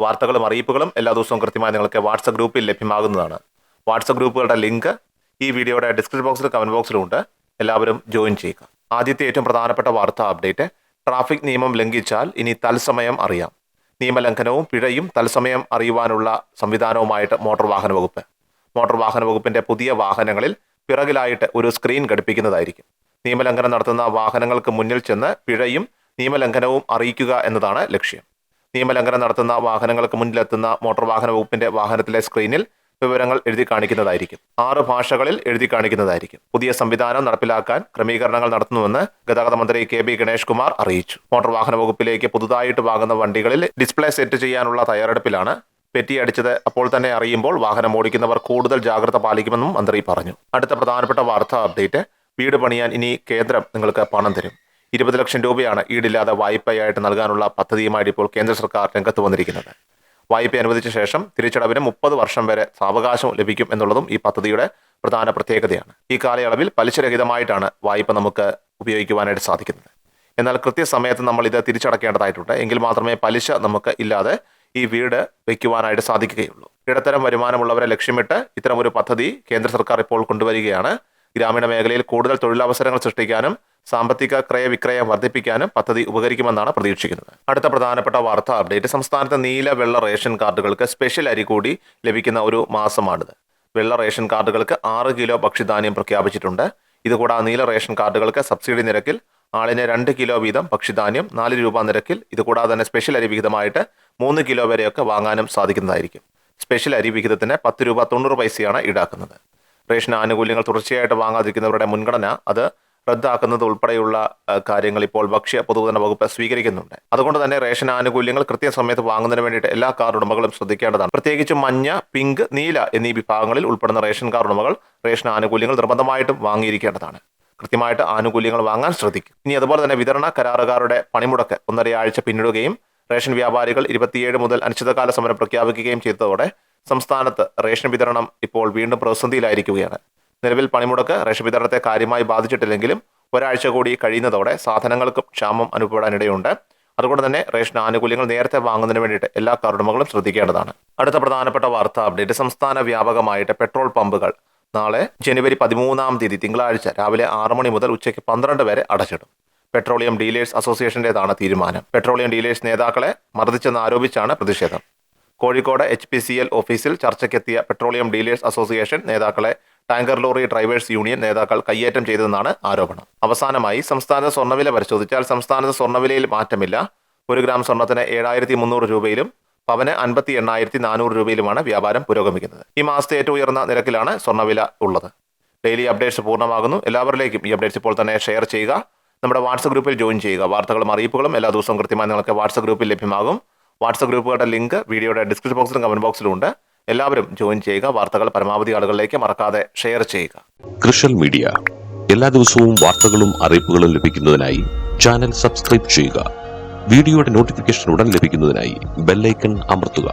വാർത്തകളും അറിയിപ്പുകളും എല്ലാ ദിവസവും കൃത്യമായി നിങ്ങൾക്ക് വാട്സപ്പ് ഗ്രൂപ്പിൽ ലഭ്യമാകുന്നതാണ്. വാട്സപ്പ് ഗ്രൂപ്പുകളുടെ ലിങ്ക് ഈ വീഡിയോയുടെ ഡിസ്ക്രിപ്ഷൻ ബോക്സിലും കമന്റ് ബോക്സിലും ഉണ്ട്. എല്ലാവരും ജോയിൻ ചെയ്യുക. ആദ്യത്തെ ഏറ്റവും പ്രധാനപ്പെട്ട വാർത്താ അപ്ഡേറ്റ് ട്രാഫിക് നിയമം ലംഘിച്ചാൽ ഇനി തത്സമയം അറിയാം. നിയമലംഘനവും പിഴയും തത്സമയം അറിയുവാനുള്ള സംവിധാനവുമായിട്ട് മോട്ടോർ വാഹന വകുപ്പ്. മോട്ടോർ വാഹന വകുപ്പിന്റെ പുതിയ വാഹനങ്ങളിൽ പിറകിലായിട്ട് ഒരു സ്ക്രീൻ ഘടിപ്പിക്കുന്നതായിരിക്കും. നിയമലംഘനം നടത്തുന്ന വാഹനങ്ങൾക്ക് മുന്നിൽ ചെന്ന് പിഴയും നിയമലംഘനവും അറിയിക്കുക എന്നതാണ് ലക്ഷ്യം. നിയമലംഘനം നടത്തുന്ന വാഹനങ്ങൾക്ക് മുന്നിലെത്തുന്ന മോട്ടോർ വാഹന വകുപ്പിന്റെ വാഹനത്തിലെ സ്ക്രീനിൽ വിവരങ്ങൾ എഴുതി കാണിക്കുന്നതായിരിക്കും. ആറ് ഭാഷകളിൽ എഴുതി കാണിക്കുന്നതായിരിക്കും. പുതിയ സംവിധാനം നടപ്പിലാക്കാൻ ക്രമീകരണങ്ങൾ നടത്തുന്നുവെന്ന് ഗതാഗത മന്ത്രി കെ ബി ഗണേഷ് കുമാർ അറിയിച്ചു. മോട്ടോർ വാഹന വകുപ്പിലേക്ക് പുതുതായിട്ട് വാങ്ങുന്ന വണ്ടികളിൽ ഡിസ്പ്ലേ സെറ്റ് ചെയ്യാനുള്ള തയ്യാറെടുപ്പിലാണ് പെറ്റി അടിച്ചത്. അപ്പോൾ തന്നെ അറിയുമ്പോൾ വാഹനം ഓടിക്കുന്നവർ കൂടുതൽ ജാഗ്രത പാലിക്കുമെന്നും മന്ത്രി പറഞ്ഞു. അടുത്ത പ്രധാനപ്പെട്ട വാർത്താ അപ്ഡേറ്റ് വീട് പണിയാൻ ഇനി കേന്ദ്രം നിങ്ങൾക്ക് പണം തരും. ഇരുപത് ലക്ഷം രൂപയാണ് ഈടില്ലാതെ വായ്പയായിട്ട് നൽകാനുള്ള പദ്ധതിയുമായിട്ട് ഇപ്പോൾ കേന്ദ്ര സർക്കാർ രംഗത്ത് വന്നിരിക്കുന്നത്. വായ്പ അനുവദിച്ച ശേഷം തിരിച്ചടവിന് മുപ്പത് വർഷം വരെ സാവകാശം ലഭിക്കും എന്നുള്ളതും ഈ പദ്ധതിയുടെ പ്രധാന പ്രത്യേകതയാണ്. ഈ കാലയളവിൽ പലിശരഹിതമായിട്ടാണ് വായ്പ നമുക്ക് ഉപയോഗിക്കുവാനായിട്ട് സാധിക്കുന്നത്. എന്നാൽ കൃത്യസമയത്ത് നമ്മൾ ഇത് തിരിച്ചടക്കേണ്ടതായിട്ടുണ്ട്. എങ്കിൽ മാത്രമേ പലിശ നമുക്ക് ഇല്ലാതെ ഈ വീട് വയ്ക്കുവാനായിട്ട് സാധിക്കുകയുള്ളൂ. ഇടത്തരം വരുമാനമുള്ളവരെ ലക്ഷ്യമിട്ട് ഇത്തരം ഒരു പദ്ധതി കേന്ദ്ര സർക്കാർ ഇപ്പോൾ കൊണ്ടുവരികയാണ്. ഗ്രാമീണ മേഖലയിൽ കൂടുതൽ തൊഴിലവസരങ്ങൾ സൃഷ്ടിക്കാനും സാമ്പത്തിക ക്രയവിക്രയം വർദ്ധിപ്പിക്കാനും പദ്ധതി ഉപകരിക്കുമെന്നാണ് പ്രതീക്ഷിക്കുന്നത്. അടുത്ത പ്രധാനപ്പെട്ട വാർത്താ അപ്ഡേറ്റ്. സംസ്ഥാനത്തെ നീല വെള്ള റേഷൻ കാർഡുകൾക്ക് സ്പെഷ്യൽ അരി കൂടി ലഭിക്കുന്ന ഒരു മാസമാണിത്. വെള്ള റേഷൻ കാർഡുകൾക്ക് ആറ് കിലോ ഭക്ഷ്യധാന്യം പ്രഖ്യാപിച്ചിട്ടുണ്ട്. ഇതുകൂടാതെ നീല റേഷൻ കാർഡുകൾക്ക് സബ്സിഡി നിരക്കിൽ ആളിന് രണ്ട് കിലോ വീതം ഭക്ഷ്യധാന്യം നാല് രൂപ നിരക്കിൽ ഇതുകൂടാതെ തന്നെ സ്പെഷ്യൽ അരി വിഹിതമായിട്ട് മൂന്ന് കിലോ വരെയൊക്കെ വാങ്ങാനും സാധിക്കുന്നതായിരിക്കും. സ്പെഷ്യൽ അരി വിഹിതത്തിന് പത്ത് രൂപ തൊണ്ണൂറ് പൈസയാണ് ഈടാക്കുന്നത്. റേഷൻ ആനുകൂല്യങ്ങൾ തുടർച്ചയായിട്ട് വാങ്ങാതിരിക്കുന്നവരുടെ മുൻഗണന അത് റദ്ദാക്കുന്നത് ഉൾപ്പെടെയുള്ള കാര്യങ്ങൾ ഇപ്പോൾ ഭക്ഷ്യ പൊതുവിതരണ വകുപ്പ് സ്വീകരിക്കുന്നുണ്ട്. അതുകൊണ്ട് തന്നെ റേഷൻ ആനുകൂല്യങ്ങൾ കൃത്യസമയത്ത് വാങ്ങുന്നതിന് വേണ്ടിയിട്ട് എല്ലാ കാർഡ് ഉടമകളും ശ്രദ്ധിക്കേണ്ടതാണ്. പ്രത്യേകിച്ചും മഞ്ഞ പിങ്ക് നീല എന്നീ വിഭാഗങ്ങളിൽ ഉൾപ്പെടുന്ന റേഷൻ കാർഡ് ഉടമകൾ റേഷൻ ആനുകൂല്യങ്ങൾ നിർബന്ധമായിട്ടും വാങ്ങിയിരിക്കേണ്ടതാണ്. കൃത്യമായിട്ട് ആനുകൂല്യങ്ങൾ വാങ്ങാൻ ശ്രദ്ധിക്കും. ഇനി അതുപോലെ തന്നെ വിതരണ കരാറുകാരുടെ പണിമുടക്ക് ഒന്നരയാഴ്ച പിന്നിടുകയും റേഷൻ വ്യാപാരികൾ ഇരുപത്തിയേഴ് മുതൽ അനിശ്ചിതകാല സമരം പ്രഖ്യാപിക്കുകയും ചെയ്തതോടെ സംസ്ഥാനത്ത് റേഷൻ വിതരണം ഇപ്പോൾ വീണ്ടും പ്രതിസന്ധിയിലായിരിക്കുകയാണ്. നിലവിൽ പണിമുടക്ക് റേഷൻ വിതരണത്തെ കാര്യമായി ബാധിച്ചിട്ടില്ലെങ്കിലും ഒരാഴ്ച കൂടി കഴിയുന്നതോടെ സാധനങ്ങൾക്കും ക്ഷാമം അനുഭവപ്പെടാനിടയുണ്ട്. അതുകൊണ്ട് തന്നെ റേഷൻ ആനുകൂല്യങ്ങൾ നേരത്തെ വാങ്ങുന്നതിന് വേണ്ടിയിട്ട് എല്ലാ കാർഡുമകളും ശ്രദ്ധിക്കേണ്ടതാണ്. അടുത്ത പ്രധാനപ്പെട്ട വാർത്ത അപ്ഡേറ്റ്. സംസ്ഥാന വ്യാപകമായിട്ട് പെട്രോൾ പമ്പുകൾ നാളെ ജനുവരി പതിമൂന്നാം തീയതി തിങ്കളാഴ്ച രാവിലെ ആറ് മണി മുതൽ ഉച്ചയ്ക്ക് പന്ത്രണ്ട് വരെ അടച്ചിടും. പെട്രോളിയം ഡീലേഴ്സ് അസോസിയേഷന്റേതാണ് തീരുമാനം. പെട്രോളിയം ഡീലേഴ്സ് നേതാക്കളെ മർദ്ദിച്ചെന്ന് ആരോപിച്ചാണ് പ്രതിഷേധം. കോഴിക്കോട് എച്ച് ഓഫീസിൽ ചർച്ചയ്ക്കെത്തിയ പെട്രോളിയം ഡീലേഴ്സ് അസോസിയേഷൻ നേതാക്കളെ ടാങ്കർ ലോറി ഡ്രൈവേഴ്സ് യൂണിയൻ നേതാക്കൾ കയ്യേറ്റം ചെയ്തതെന്നാണ് ആരോപണം. അവസാനമായി സംസ്ഥാന സ്വർണവില പരിശോധിച്ചാൽ സംസ്ഥാനത്ത് സ്വർണവിലയിൽ മാറ്റമില്ല. ഒരു ഗ്രാം സ്വർണത്തിന് ഏഴായിരത്തി മുന്നൂറ് രൂപയിലും പവന് അൻപത്തി എണ്ണായിരത്തി നാനൂറ് രൂപയിലുമാണ് വ്യാപാരം പുരോഗമിക്കുന്നത്. ഈ മാസത്തെ ഏറ്റവും ഉയർന്ന നിരക്കിലാണ് സ്വർണവില ഉള്ളത്. ഡെയിലി അപ്ഡേറ്റ്സ് പൂർണമാകുന്നു. എല്ലാവരിലേക്കും ഈ അപ്ഡേറ്റ്സ് ഇപ്പോൾ തന്നെ ഷെയർ ചെയ്യുക. നമ്മുടെ വാട്സപ്പ് ഗ്രൂപ്പിൽ ജോയിൻ ചെയ്യുക. വാർത്തകളും അറിയിപ്പുകളും എല്ലാ ദിവസവും കൃത്യമായി നിങ്ങൾക്ക് വാട്സപ്പ് ഗ്രൂപ്പിൽ ലഭ്യമാകും. വാട്സപ്പ് ഗ്രൂപ്പുകളുടെ ലിങ്ക് വീഡിയോയുടെ ഡിസ്ക്രിപ്ഷൻ ബോക്സിലും കമന്റ് ബോക്സിലും ഉണ്ട്. എല്ലാവരും ജോയിൻ ചെയ്യുക വാർത്തകൾ പരമാവധി ആളുകളിലേക്ക് മറക്കാതെ ഷെയർ ചെയ്യുക. Social media. എല്ലാ ദിവസവും വാർത്തകളും അറിയിപ്പുകളും ലഭിക്കുന്നതിനായി ചാനൽ സബ്സ്ക്രൈബ് ചെയ്യുക. വീഡിയോയുടെ നോട്ടിഫിക്കേഷൻ ഉടൻ ലഭിക്കുന്നതിനായി ബെല്ലൈക്കൺ അമർത്തുക.